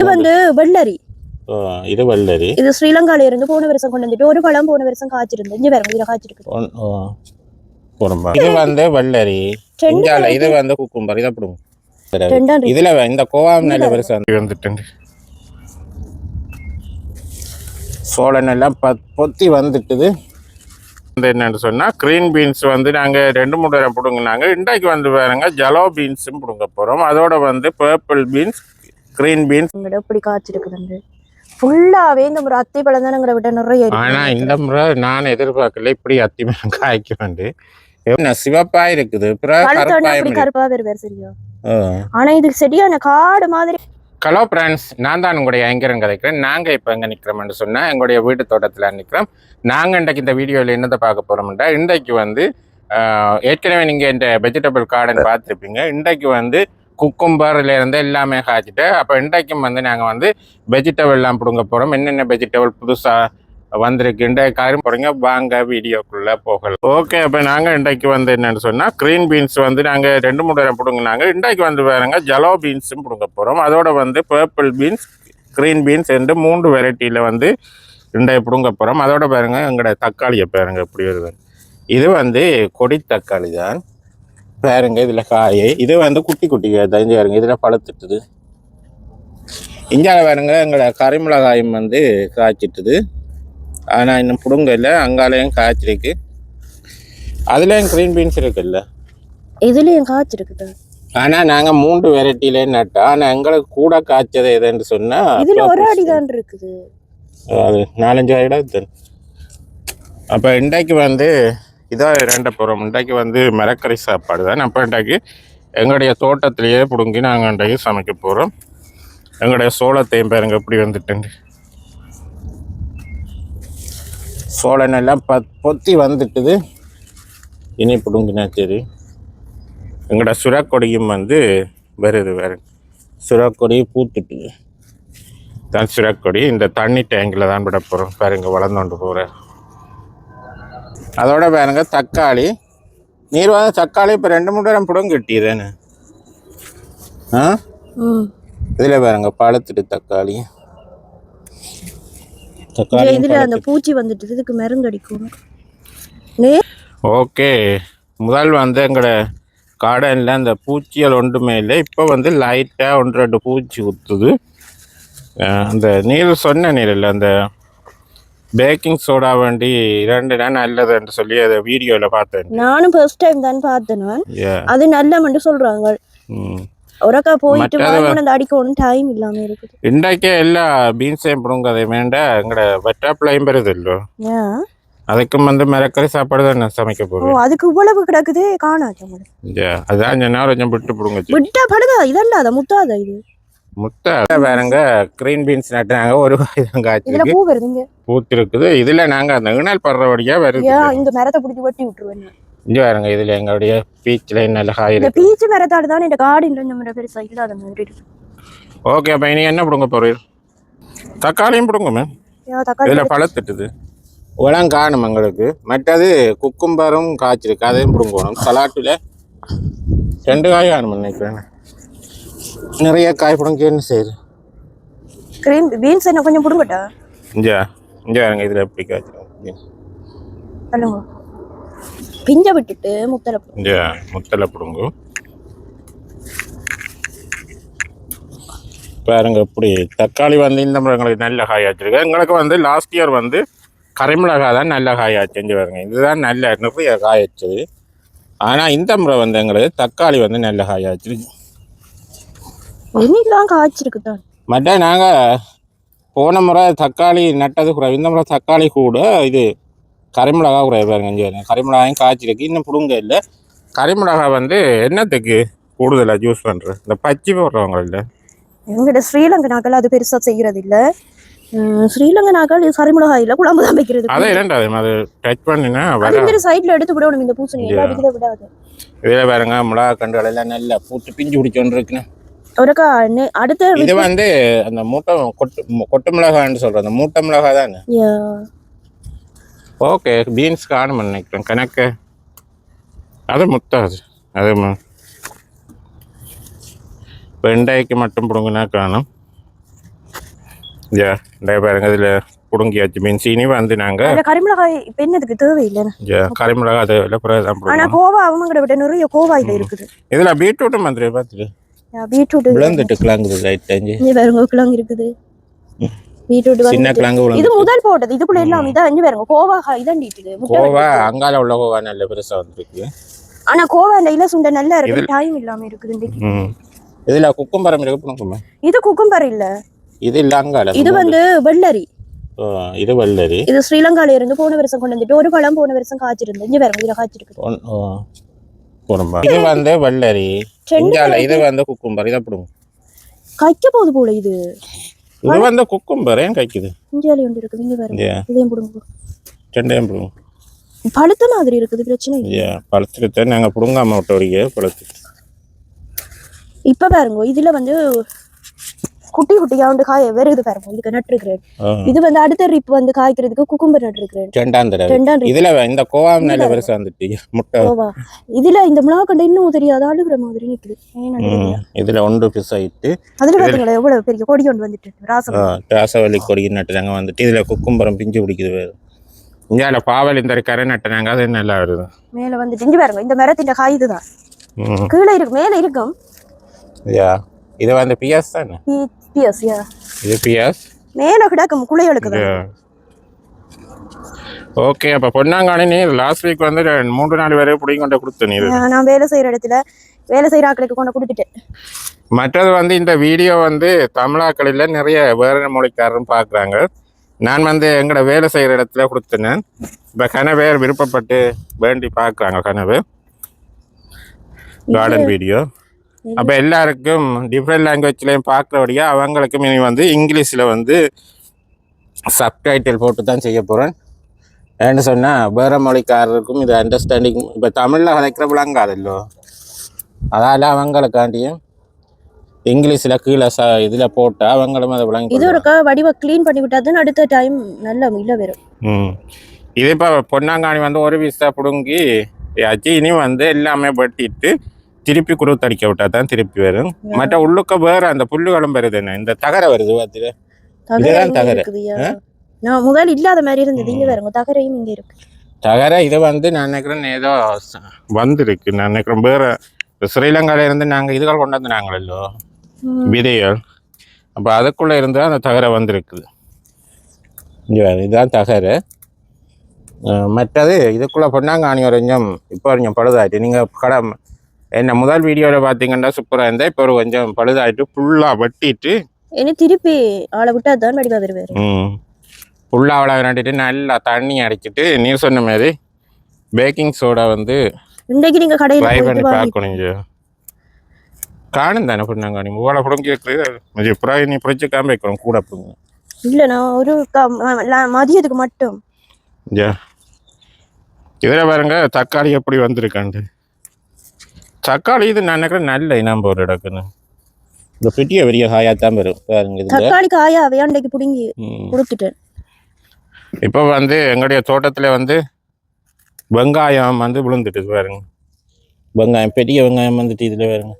இது வந்து வெள்ளரி. இது வெள்ளரி. இது ஸ்ரீலங்கால இருந்து போன வருஷம் கொண்டு வந்துட்டு ஒரு பழம் போன வருஷம் காய்ச்சிருந்து இங்க பாருங்க இதுல காய்ச்சிருக்கு. இது வந்து வெள்ளரி. இஞ்சால இது வந்து குக்கும்பர் இதை இருக்கு. இதுல இந்த கோவாம் நல்ல பெருசா வந்துட்டு சோளன் எல்லாம் பத் பொத்தி வந்துட்டுது. வந்து என்னன்னு சொன்னா கிரீன் பீன்ஸ் வந்து நாங்க ரெண்டு மூணு தடவை பிடுங்கினாங்க இன்றைக்கு வந்து பாருங்க ஜலோ பீன்ஸும் பிடுங்க போறோம். அதோட வந்து பர்பிள் பீன்ஸ் கிரீன் பீன்ஸ் இங்கட எப்படி காய்ச்சிருக்குதுண்டு ஃபுல்லாவே இந்த ஒரு அத்தி பழம் தானங்கிற விட்ட நிறைய இருக்கு. ஆனா இந்த முறை நான் எதிர்பார்க்கல இப்படி அத்திமரம் காய்க்க வேண்டு சிவப்பா இருக்குது. கருப்பா வேறு சரியா. ஆனா இது சரியான காடு மாதிரி. ஹலோ ஃப்ரெண்ட்ஸ் நான் தான் உங்களுடைய ஐங்கரன் கதைக்கிறேன். நாங்கள் இப்போ எங்கே நிற்கிறோம்னு சொன்னால் எங்களுடைய வீட்டு தோட்டத்தில் நிற்கிறோம் நாங்கள் இன்றைக்கு இந்த வீடியோவில் என்னத்தை பார்க்க போகிறோம்னா இன்றைக்கு வந்து ஏற்கனவே நீங்கள் இந்த வெஜிடபிள் கார்டன் பார்த்துருப்பீங்க. இன்றைக்கு வந்து குக்கும்பர்ல இருந்து எல்லாமே காய்ச்சிட்டு அப்போ இன்றைக்கும் வந்து நாங்கள் வந்து வெஜிடபிள் எல்லாம் பிடுங்க போகிறோம் என்னென்ன வெஜிடபிள் புதுசாக வந்திருக்கு இன்றைய காரியம் போகிறீங்க வாங்க வீடியோக்குள்ளே போகலாம். ஓகே அப்போ நாங்கள் இன்றைக்கு வந்து என்னென்னு சொன்னால் க்ரீன் பீன்ஸ் வந்து நாங்கள் ரெண்டு மூணு நேரம் பிடுங்கினாங்க. இன்றைக்கு வந்து பாருங்க ஜலோ பீன்ஸும் பிடுங்க போகிறோம் அதோட வந்து பர்பிள் பீன்ஸ் க்ரீன் பீன்ஸ் என்று மூன்று வெரைட்டியில் வந்து இன்றைய பிடுங்க போகிறோம் அதோட பாருங்கள் எங்களோட தக்காளியை பாருங்கள் எப்படி வருது இது வந்து கொடி தக்காளி தான். பாருங்க இதில் காய். இது வந்து குட்டி குட்டி தஞ்சு பாருங்க. இதில் பழுத்துட்டுது இந்தியாவில் பாருங்க எங்களோட கரிமிளகாயும் வந்து காய்ச்சிட்டுது. ஆனால் இன்னும் பிடுங்க இல்லை. அங்காலையும் காய்ச்சிருக்கு. அதுலேயும் க்ரீன் பீன்ஸ் இருக்குல்ல. இதுலயும் காய்ச்சிருக்குது? ஆனால் நாங்கள் மூன்று வெரைட்டிலே நட்டோம். ஆனால் எங்களுக்கு கூட காய்ச்சது எதுன்னு சொன்னால் இதுல ஒரு அடிதான் இருக்குது. அது நாலஞ்சு தான் அப்போ இன்றைக்கு வந்து இதான் இரண்ட போகிறோம் இன்றைக்கு வந்து மரக்கறி சாப்பாடு தான். அப்போ இன்றைக்கு எங்களுடைய தோட்டத்திலேயே பிடுங்கி நாங்கள் இன்றைக்கு சமைக்க போகிறோம் எங்களுடைய சோளத்தையும் பாருங்க எப்படி வந்துட்டு சோளம் எல்லாம் ப பொத்தி வந்துட்டுது. இனி பிடுங்கினா சரி. எங்களோட சுரக்கொடியும் வந்து வருது வேறு. சுரக்கொடி பூத்துட்டுது. தான் சுரக்கொடி. இந்த தண்ணி டேங்கில் தான் விட போகிறோம் பாருங்க வளர்ந்தோண்டு போகிறேன் அதோட பாருங்க தக்காளி. நீர் வந்து தக்காளி இப்போ ரெண்டு மூணு நேரம் புடம் கட்டிடுறேன்னு. ஆ. இதில் பாருங்க பழுத்துட்டு தக்காளி. தக்காளி இதுல அந்த பூச்சி வந்துட்டு இதுக்கு மருந்து அடிக்கணும். நே ஓகே. முதல் வந்து எங்களோட கார்டனில் அந்த பூச்சிகள் ஒன்றுமே இல்லை. இப்போ வந்து லைட்டாக ஒன்று ரெண்டு பூச்சி குத்துது. அந்த நீர் சொன்ன நீர் இல்லை அந்த பேக்கிங் சோடா வேண்டி இரண்டு நாள் நல்லதுன்னு சொல்லி அதை வீடியோவில் பார்த்தேன். நானும் ஃபர்ஸ்ட் டைம் தான் பார்த்தேன். அது நல்ல மட்டும் சொல்றாங்க. ஒருக்கா போயிட்டு அந்த அடிக்கணும் டைம் இல்லாம இருக்குது. இன்றைக்கே எல்லா பீன்ஸையும் பிடுங்கதை வேண்டா எங்களோட வெட்டாப்பிளையும் பெறுது இல்லோ அதுக்கும் வந்து மிரக்கறி சாப்பாடு தான் நான் சமைக்க ஓ போகிறேன் அதுக்கு இவ்வளவு கிடக்குதே காணாத அதான் சொன்னா கொஞ்சம் விட்டு பிடுங்கச்சு விட்டா படுதா? இதல்ல அத முத்தாத இது? முட்டை வேறங்க கிரீன் பீன்ஸ் நட்டுறாங்க ஒரு காய்ச்சிருக்கு. பூ வருதுங்க. பூத்து இருக்குது இதுல நாங்க அந்த இணல் படுறபடியா வருது. இந்த மரத்தை பிடிச்சி வெட்டி விட்டுருவேன். இங்க பாருங்க இதுல எங்களுடைய பீச்ல நல்ல காய் இருக்கு. பீச்சு மரத்தாடு தான் இந்த கார்டன் இந்த பெருசா இல்லாத மாதிரி ஓகே அப்ப இனி என்ன பிடுங்க போறீர்? தக்காளியும் ஏன் தக்காளி இதுல பழத்திட்டுது. உலம் காணும் எங்களுக்கு. மற்றது குக்கும்பரும் காய்ச்சிருக்கு. அதையும் பிடுங்கணும் சலாட்டுல ரெண்டு காய் காணும் நினைக்கிறேன். நிறைய காய் பிடுங்கி என்ன செய்யுது கிரீன் பீன்ஸ் என்ன கொஞ்சம் புடுங்கட்டா? இங்க இங்க பாருங்க இதுல எப்படி சொல்லுங்க. பிஞ்ச விட்டுட்டு முத்தலை. இங்க முத்தலை பிடுங்கும் பாருங்க இப்படி தக்காளி வந்து இந்த முறை எங்களுக்கு நல்ல காய் ஆச்சிருக்கு எங்களுக்கு வந்து லாஸ்ட் இயர் வந்து கரிமிளகாய் தான் நல்ல காய் ஆச்சுன்னு பாருங்க. இதுதான் நல்ல நிறைய காய் வச்சது ஆனால் இந்த முறை வந்து எங்களுக்கு தக்காளி வந்து நல்ல காய் ஆச்சிருக்கு எண்ணிலாம் காய்ச்சிருக்கு தான் மற்ற நாங்கள் போன முறை தக்காளி நட்டது குறைவு இந்த முறை தக்காளி கூட இது கரிமிளகா குறைவு பாருங்க இங்கே. கரிமிளகாயும் காய்ச்சிருக்கு இன்னும் பிடுங்க இல்லை. கரிமிளகா வந்து என்னத்துக்கு கூடுதலாக யூஸ் பண்ணுறது இந்த பச்சி போடுறவங்க இல்லை. எங்கிட்ட ஸ்ரீலங்கா நாக்கள் அது பெருசா செய்யறது இல்ல ஸ்ரீலங்கா நாக்கள் கரிமிளகாயில குழம்பு தான் வைக்கிறது. அதை இரண்டாவது அது டச் பண்ணினா அதே சைட்ல எடுத்து விடணும் இந்த பூசணி விடாது. இதில் பாருங்க மிளகா கண்டுகள் எல்லாம் நல்லா பூத்து பிஞ்சு பிடிச்சோன்னு இருக்குன்னு. ஒருக்கா அடுத்த இது வந்து அந்த மூட்டை கொட்டு கொட்டு மிளகான்னு சொல்கிறேன் அந்த மூட்டை மிளகா தானே. ஓகே பீன்ஸ் காணும் நினைக்கிறேன். கணக்கு. அது முத்தாது அது. வெண்டைக்கு மட்டும் பிடுங்கினா காணும். இங்கே இந்த பாருங்க இதில் புடுங்கியாச்சு மீன் சீனி வந்து நாங்கள் கரிமிளகாய் இப்ப என்னதுக்கு தேவையில்லை இங்கே கரிமிளகா அது இல்லை பிறகு தான் ஆனா போடுவோம். கோவா அவங்கட விட நிறைய கோவா இதுல இருக்குது. இதில் பீட்ரூட்டும் வந்துரு பார்த்துட்டு பீட்ரூட் விழுந்துட்டு கிழங்குது லைட் அஞ்சு இங்க பாருங்க கிழங்கு இருக்குது. பீட்ரூட் சின்ன கிழங்கு இது முதல் போட்டது. இதுக்குள்ள எல்லாம் இதான் இங்க பாருங்க கோவா இதாண்டிட்டுது முட்டை கோவா. அங்கால உள்ள கோவா நல்ல பெருசாக வந்துருக்கு. ஆனா கோவா இல சுண்டை நல்லா இருக்கு டைம் இல்லாம இருக்குது இன்னைக்கு இதில் குக்கும்பரம் இருக்கு இது குக்கும்பர் இல்ல. இது இல்லை அங்கால இது வந்து வெள்ளரி. இது வல்லரி இது ஸ்ரீலங்கால இருந்து போன வருஷம் கொண்டு வந்துட்டு ஒரு பழம் போன வருஷம் காய்ச்சிருந்து இங்க பாருங்க இதுல ஓ, குடும்பம் இது வந்து செண்டு இங்கால இது வந்து குக்கும்பர் இதை பிடுங்க. கைக்க போகுது போல இது. இது வந்து குக்கும்பர் ஏன் கைக்குது இந்தியால ஒன்று இருக்குது இங்க பாருங்க. இல்லையா இதையும் போடுங்க. ரெண்டையும் பிடுங்க. பழுத்த மாதிரி இருக்குது பிரச்சனை இல்லை. இல்லையா பழுத்துட்டு நாங்கள் பிடுங்காம விட்ட வரைக்கும் பழுத்து இப்ப பாருங்க இதுல வந்து குட்டி குட்டியா வந்து காய வருது பாருங்க இதுக்கு நட்டுருக்கிறேன் இது வந்து அடுத்த ரிப் வந்து காய்க்கிறதுக்கு குக்கும்பர் நட்டுருக்கிறேன் ரெண்டாம் ரெண்டாம் இதுல இந்த கோவாம் நல்ல பெருசா வந்துட்டு முட்டை. கோவா. இதுல இந்த மிளகாக்கண்டை இன்னும் தெரியாது அழுகுற மாதிரி நிக்குது. இதுல ஒன்று பிஸ் ஆயிட்டு அதுல பாத்தீங்களா எவ்வளவு பெரிய கொடி கொண்டு வந்துட்டு ராசம். ராசவல்லி கொடி நட்டுறாங்க வந்துட்டு இதுல குக்கும்பரம் பிஞ்சு பிடிக்குது வேறு இங்கால பாவல் இந்த கரை நட்டுறாங்க அது நல்லா வருது. மேல வந்துட்டு இங்க பாருங்க இந்த மரத்தின் காய் இதுதான். கீழே இருக்கு மேல இருக்கும். இது வந்து பியாஸ் தானே? பிஎஸ் யா இது பியாஸ் மேல கிடக்கும் ஓகே அப்போ பொன்னாங்கானி நீ லாஸ்ட் வீக் வந்து ரெண்டு- மூன்று நாள் வரை பிடிங்க கொண்டு கொடுத்த நீ நான் வேலை செய்யற இடத்துல வேலை செய்யற ஆட்களுக்கு கொண்டு கொடுத்துட்டேன். மற்றது வந்து இந்த வீடியோ வந்து தமிழாக்களில் நிறைய வேற மொழிக்காரரும் பார்க்குறாங்க நான் வந்து எங்களோட வேலை செய்கிற இடத்துல கொடுத்தேன். இப்போ கனவேர் விருப்பப்பட்டு வேண்டி பார்க்குறாங்க கனவு. கார்டன் வீடியோ அப்போ எல்லாருக்கும் டிஃப்ரெண்ட் லாங்குவேஜ்லேயும் பார்க்குறபடியா அவங்களுக்கும் இனி வந்து இங்கிலீஷில் வந்து சப்டைட்டில் போட்டு தான் செய்ய போகிறேன் ஏன்னு சொன்னால் வேற மொழிக்காரருக்கும் இது அண்டர்ஸ்டாண்டிங் இப்போ தமிழில் கதைக்கிற விளங்காதல்லோ அதால் அவங்களுக்காண்டியும் இங்கிலீஷில் கீழே ச இதில் போட்டால் அவங்களும் அதை விளங்கி இது ஒருக்கா வடிவ க்ளீன் பண்ணி விட்டாதான் அடுத்த டைம் நல்ல இல்ல வரும் ம். இது இப்போ பொன்னாங்காணி வந்து ஒரு பீஸா பிடுங்கி ஆச்சு இனி வந்து எல்லாமே வெட்டிட்டு திருப்பி குருத்தடிக்க விட்டா தான் திருப்பி வரும். மற்ற உள்ளுக்க வேற அந்த புல்லுகளும் வருது என்ன? இந்த தகரை வருது பார்த்துட்டு தகரை இதுதான் நான் முதல் இல்லாத மாதிரி இருந்தது. இங்க பாருங்க தகரையும் இங்க இருக்கு. தகரை இது வந்து நான் நினைக்கிறேன் ஏதோ வந்திருக்கு. நான் நினைக்கிறேன் வேற ஸ்ரீலங்கால இருந்து நாங்கள் இதுகள் கொண்டு வந்து நாங்களோ ம். விதைகள். அப்போ அதுக்குள்ளே இருந்து அந்த தகரை வந்திருக்குது. இதுதான் தகரை. மற்றது இதுக்குள்ளே பொன்னாங்காணி ஒரு கொஞ்சம் இப்போ கொஞ்சம் பழுதாயிட்டு. நீங்கள் கடை என்ன முதல் வீடியோவில் பார்த்தீங்கன்னா சூப்பராக இருந்தால் இப்போ ஒரு கொஞ்சம் பழுதாயிட்டு ஃபுல்லாக வெட்டிட்டு இனி திருப்பி ஆளை விட்டா தான் வடிவா வருவாரு ம். ஃபுல்லாக அவ்வளோ விளாண்டிட்டு நல்லா தண்ணி அடிச்சிட்டு நீர் சொன்ன மாதிரி பேக்கிங் சோடா வந்து இன்னைக்கு நீங்க கடையில ட்ரை பண்ணி பார்க்கணும் காணும் தானே பொன்னாங்காணி மூளை புடங்கி இருக்கிறது கொஞ்சம் புறாய் நீ புரிச்சு காமிக்கிறோம் கூட பிடுங்க. இல்ல நான் ஒரு மதியத்துக்கு மட்டும். இதில் பாருங்க தக்காளி எப்படி வந்திருக்காண்டு தக்காளி இது நான் நினைக்கிறேன் நல்ல இனம் போகிற இடக்குன்னு. இந்த பெரிய பெரிய காயாக தான் வரும். பாருங்க இது தக்காளி காயா வேண்டைக்கு பிடுங்கி. கொடுத்துட்டேன். இப்போ வந்து எங்களுடைய தோட்டத்தில் வந்து வெங்காயம் வந்து விழுந்துட்டு பாருங்க. வெங்காயம் பெரிய வெங்காயம் வந்துட்டு இதில் பாருங்க.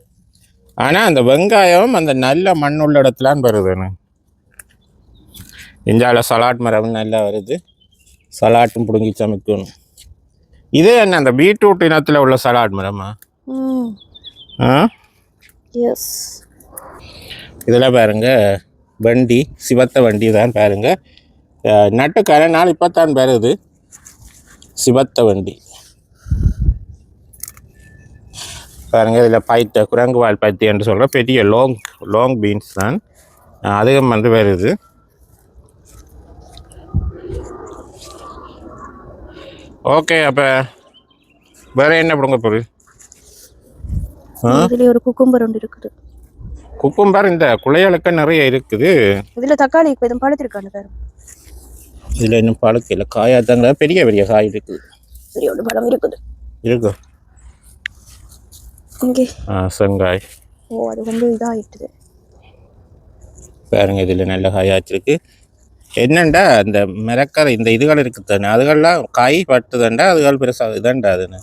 ஆனால் அந்த வெங்காயம் அந்த நல்ல மண் உள்ள இடத்துலான்னு வருதுன்னு இந்தியாவில் சலாட் மரம் நல்லா வருது. சலாட்டும் பிடுங்கி சமைக்கணும். இது என்ன அந்த பீட்ரூட் இனத்தில் உள்ள சலாட் மரமா? எஸ் இதில் பாருங்க. வண்டி சிவத்த வண்டி தான் பாருங்க. அஹ் நட்டு கரை நாள் இப்போ தான் வருது சிவத்த வண்டி. பாருங்க இதில் பைத்த குரங்கு வால் பைத்தி என்று சொல்கிற பெரிய லாங் லாங் பீன்ஸ் தான். அஹ் அதுவும் வந்து வருது ஓகே அப்போ வேற என்ன பிடுங்க போகுது ஆ? இதுல ஒரு குக்கும்பர் ஒன்று இருக்குது. குக்கும்பர் இந்த குளையலுக்கு நிறைய இருக்குது. இதுல தக்காளி இப்ப இதுவும் பழுத்திருக்கானு பாரு இதில் இன்னும் பழுக்கல. காயாத்தாங்க பெரிய பெரிய காய் இருக்குது. சரி ஒன்று பழம் இருக்குது. இருக்கு. இங்கே. ஆ செங்காய். ஓ அது வந்து இதாகிட்டுது பாருங்க இதில் நல்ல காயாச்சிருக்கு என்னண்டா இந்த மிரக்கரை இந்த இதுகள் இருக்குது தானே அதுகள்லாம் காய் பட்டுதாண்டா? அதுகள் பெருசாக இதாண்டா அதுன்னு?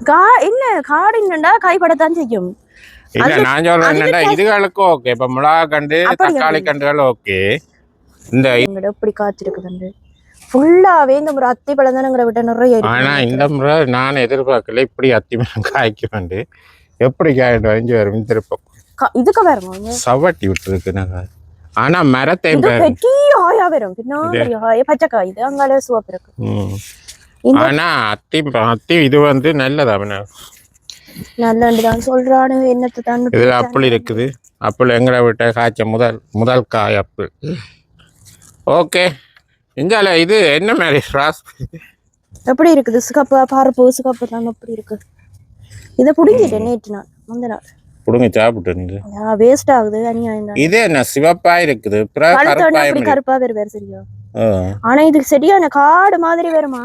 கா என்ன காடு என்னண்டா காய்படத்தான் செய்யும் இல்ல நான் சொல்றேன் இதுகளுக்கு ஓகே இப்ப மிளகா கண்டு? தக்காளி கண்டுகள் ஓகே இந்த இப்படி காய்ச்சிருக்குதுண்டு ஃபுல்லாவே இந்த ஒரு அத்தி பழம் தானங்கிற விட்ட நிறைய ஆனா இந்த முறை நான் எதிர்பார்க்கல இப்படி அத்திமரம் காய்க்க வந்து எப்படி காயிட்டு வரைஞ்சு வரும் திருப்பம். இதுக்கு பாருங்க சவட்டி விட்டுருக்கு நாங்க ஆனா மரத்தை. பெரிய ஆயா வரும். பின்னாடி ஆயா பச்சைக்காய் இது அங்கால சிவப்பு இருக்கு. ஆனா அத்தி அத்தி இது வந்து நல்லதா அவன? நல்லண்டு தான் சொல்றானு என்னத்தை தான் இதுல அப்பிள் இருக்குது. அப்பிள் எங்கட விட்ட காய்ச்ச முதல் முதல் காய் அப்பிள். ஓகே. இந்தால இது என்ன மாதிரி ராஸ்? எப்படி இருக்குது? சிகப்பு பருப்பு சிகப்பு தான் எப்படி இருக்கு? இதை புடிங்கிட்டேன் நேற்று நாள் முந்த நாள். புடுங்க சாப்பிட்டு வேஸ்ட் ஆகுது அநியாயம் இது என்ன சிவப்பா இருக்குது. கருப்பா வேறு சரியா. ஆனா இதுக்கு சரியான காடு மாதிரி வருமா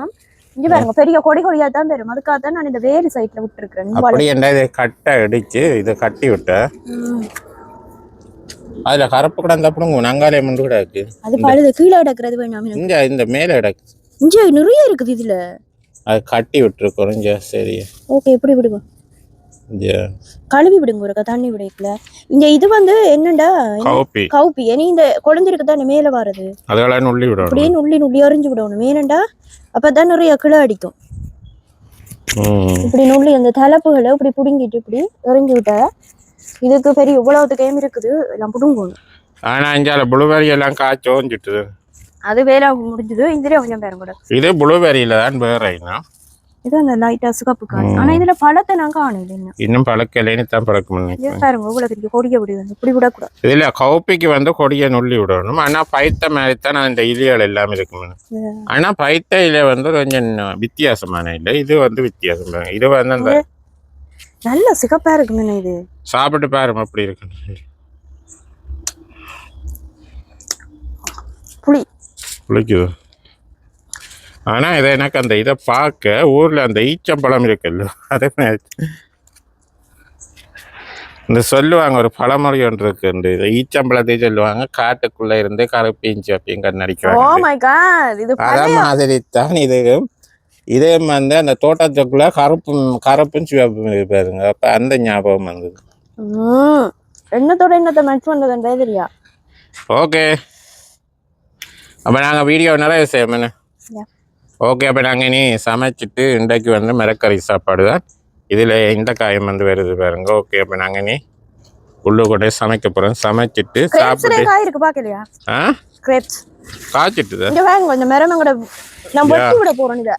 இங்க பாருங்க பெரிய கொடி கொடியா தான் வரும். அதுக்காக தான் நான் இந்த வேறு சைட்ல விட்டுருக்கேன். அப்படி என்ன இதை கட்டை அடிச்சு இதை கட்டி விட்ட. அதுல கருப்பு கிடந்த புடுங்க நங்காலே முண்டு கூட இருக்கு. அது பழுது கீழே கிடக்குறது வேணாம். இங்க இந்த மேல கிடக்கு. இங்க நிறைய இருக்குது இதுல. அது கட்டி விட்டுருக்கோம் சரி. ஓகே எப்படி இந்த கழுவி விடுங்க ஒரு தண்ணி விடைக்கல. இந்த இது வந்து என்னண்டா கவுப்பி. கவுப்பி. இனி இந்த குழஞ்சிருக்கு தான் மேல வர்றது அதெல்லாம் நுள்ளி விடணும். அப்படியே நுள்ளி நுள்ளி எறிஞ்சு விடணும். ஏனண்டா அப்பதான் நிறைய கிளை அடிக்கும். இப்படி நுள்ளி அந்த தலைப்புகளை இப்படி புடுங்கிட்டு இப்படி எறிஞ்சு விட்டா இதுக்கு பெரிய இவ்வளவுக்கு கேம் இருக்குது எல்லாம் புடுங்கணும் ஆனா இஞ்சால புளுபெரி எல்லாம் காய்ச்சி ஓஞ்சிட்டு அது வேலை முடிஞ்சது. இதுல கொஞ்சம் பேரும் கூட. இது புளுபெரியில தான் வேறைனா இது அந்த லைட்டா சிகப்பு காய். ஆனா இதுல பழத்தை நான் காணல இன்னும் பழக்கலைன்னு தான் பழக்கம் பாருங்க இவ்வளவு பெரிய கொடிய விடுது இப்படி விடக்கூடாது. இதுல கவுப்பிக்கு வந்து கொடியை நுள்ளி விடணும். ஆனா பைத்த மாதிரி தான் அந்த இலைகள் எல்லாம் இருக்கும் ஆனா பைத்த இலை வந்து கொஞ்சம் வித்தியாசமான இல்லை இது வந்து வித்தியாசம் இது வந்து அந்த நல்ல சிகப்பா இருக்குங்க இது. சாப்பிட்டு பாருங்க அப்படி இருக்கு புளி. புளிக்குது? ஆனா இதை எனக்கு அந்த இதை பார்க்க ஊர்ல அந்த ஈச்சம்பழம் இருக்குல்ல அதே மாதிரி. இந்த சொல்லுவாங்க ஒரு பழமொழி ஒன்று இருக்கு இதை ஈச்சம்பழத்தை சொல்லுவாங்க காட்டுக்குள்ள இருந்து கருப்பீஞ்சி அப்படின்னு கண்ணடிக்கிறாங்க இது அதே மாதிரி தான் இது. இதே வந்து அந்த தோட்டத்துக்குள்ள கருப்பும் கருப்பும் சிவப்பும் இருப்பாருங்க அப்ப அந்த ஞாபகம் வந்தது. ம். எண்ணத்தோட எண்ணத்தை மேட்ச் பண்றதுன்றே தெரியா ஓகே அப்போ நாங்கள் வீடியோ நிறைய செய்யணும் Yeah. ஓகே அப்போ நாங்கள் இனி சமைச்சிட்டு இன்றைக்கு வந்து மிரக்கறி சாப்பாடு தான். இதில் இந்த காயம் வந்து வருது பாருங்க. ஓகே அப்போ நாங்கள் இனி உள்ளுக்கூட சமைக்க போகிறோம் சமைச்சிட்டு சாப்பிட்டு இருக்கு பாக்கலையா ஆ? வாங்க கொஞ்சம் மரம் கூட நான் வெட்டி விட போறோம் இத.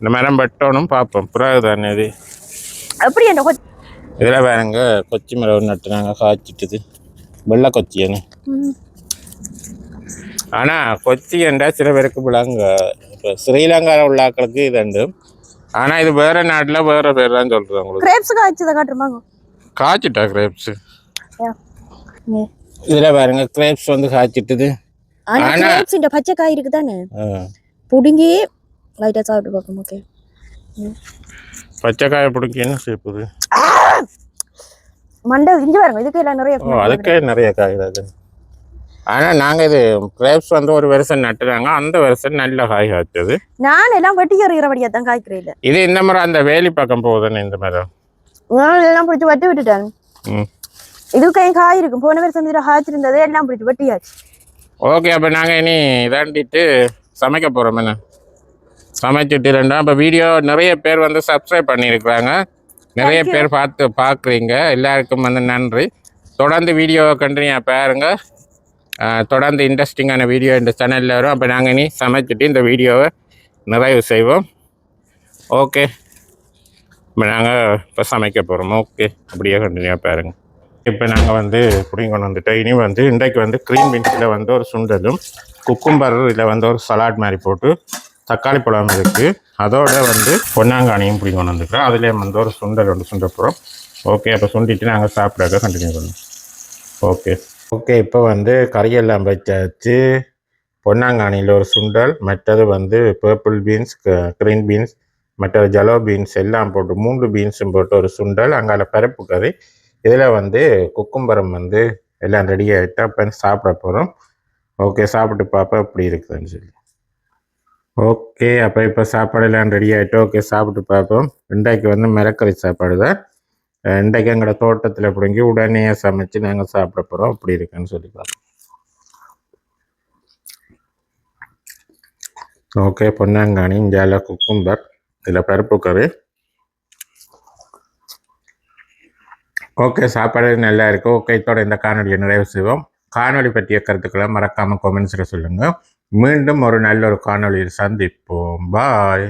இந்த மரம் வெட்டணும் பார்ப்போம் பிறகு தானே இது? எப்படி என்ன இதில் பாருங்க கொச்சி மரம் நட்டு நாங்கள் காய்ச்சிட்டுது. வெள்ளை ம். ஆனால் கொச்சி என்றா சில பேருக்கு விளங்க இப்போ ஸ்ரீலங்காவில் உள்ள ஆட்களுக்கு இது உண்டு ஆனால் இது வேற நாட்டில் வேற பேர் தான் சொல்கிறது உங்களுக்கு. கிரேப்ஸ் காய்ச்சதை காட்டுமாங்க காய்ச்சிட்டா கிரேப்ஸ். இதில் பாருங்க கிரேப்ஸ் வந்து காய்ச்சிட்டுது. ஆனா ஆனா- கிரேப்ஸ் இந்த பச்சை காய் இருக்கு தானே. புடுங்கி லைட்டா சாப்பிட்டு பார்ப்போம் ஓகே பச்சை காயை பிடிக்கன்னு சேர்ப்புது மண்டை இங்க பாருங்க இதுக்கு நிறைய அதுக்கே நிறைய காய் இருக்கு ஆனால் நாங்கள் இது கிரேப்ஸ் வந்து ஒரு வருஷம் நட்டுறாங்க அந்த வருஷம் நல்ல காய் காய்ச்சது நான் எல்லாம் வெட்டி எறிகிறபடியா தான் காய்க்கிறேன் இது இந்த மரம் அந்த வேலி பக்கம் போகுதுன்னு இந்த மரம் நான் எல்லாம் பிடிச்சி வெட்டி விட்டுட்டேன் இதுக்கு என் காய் இருக்கும் போன வருஷம் இதுல காய்ச்சிருந்தது எல்லாம் பிடிச்சி வெட்டியாச்சு. ஓகே அப்போ நாங்கள் இனி இதாண்டிட்டு சமைக்க போகிறோம் என்ன? சமைச்சிட்டு ரெண்டா இப்போ வீடியோ நிறைய பேர் வந்து சப்ஸ்கிரைப் பண்ணியிருக்கிறாங்க. நிறைய. பேர் பார்த்து பார்க்குறீங்க. எல்லாருக்கும் வந்து நன்றி. தொடர்ந்து வீடியோவை கண்டினியூ பாருங்க. ஆஹ் தொடர்ந்து இன்ட்ரெஸ்டிங்கான வீடியோ இந்த சேனலில் வரும் அப்போ நாங்கள் இனி சமைச்சிட்டு இந்த வீடியோவை நிறைவு செய்வோம் ஓகே இப்போ நாங்கள் இப்போ சமைக்க போகிறோம் ஓகே அப்படியே கண்டினியூ பாருங்கள் இப்போ நாங்கள் வந்து புடிங்க கொண்டு வந்துட்டோம் இனி வந்து இன்றைக்கு வந்து க்ரீன் பீன்ஸில் வந்து ஒரு சுண்டலும் குக்கும்பர் இதில் வந்து ஒரு சலாட் மாதிரி போட்டு தக்காளி பழம் இருக்குது அதோட வந்து பொன்னாங்கானியும் பிடிங்க கொண்டு வந்துக்கிறோம் அதுலேயே வந்து ஒரு சுண்டல் ஒன்று சுண்ட போகிறோம் ஓகே அப்போ சுண்டிட்டு நாங்கள் சாப்பிடாக்க கண்டினியூ பண்ணோம் ஓகே ஓகே இப்போ வந்து கறியெல்லாம் வச்சாச்சு பொன்னாங்கானியில் ஒரு சுண்டல் மற்றது வந்து பர்பிள் பீன்ஸ் க்ரீன் பீன்ஸ் மற்றது ஜலோ பீன்ஸ் எல்லாம் போட்டு மூன்று பீன்ஸும் போட்டு ஒரு சுண்டல் அங்கால பருப்பு கறி. இதில் வந்து குக்கும்பரம் வந்து எல்லாம் ரெடி ஆகிட்டு அப்போ சாப்பிட போகிறோம் ஓகே சாப்பிட்டு பார்ப்போம் எப்படி இருக்குதுன்னு சொல்லி. ஓகே அப்போ இப்போ சாப்பாடு எல்லாம் ரெடி ஆகிட்டு ஓகே சாப்பிட்டு பார்ப்போம் ரெண்டாய்க்கு வந்து மிரக்கறி சாப்பாடு தான் இன்றைக்கு எங்களோட தோட்டத்தில் பிடுங்கி உடனே சமைச்சு நாங்கள் சாப்பிட போகிறோம் அப்படி இருக்குன்னு சொல்லி பார்ப்போம் ஓகே பொன்னாங்கானி இந்தியாவில் குக்கும்பர் இதில் பருப்பு கறி ஓகே சாப்பாடு நல்லா இருக்குது ஓகே இதோட இந்த காணொலியை நிறைவு செய்வோம். காணொளி பற்றிய கருத்துக்களை மறக்காமல் கொமெண்ட்ஸில் சொல்லுங்கள் மீண்டும் ஒரு நல்ல ஒரு காணொலியில் சந்திப்போம். பாய்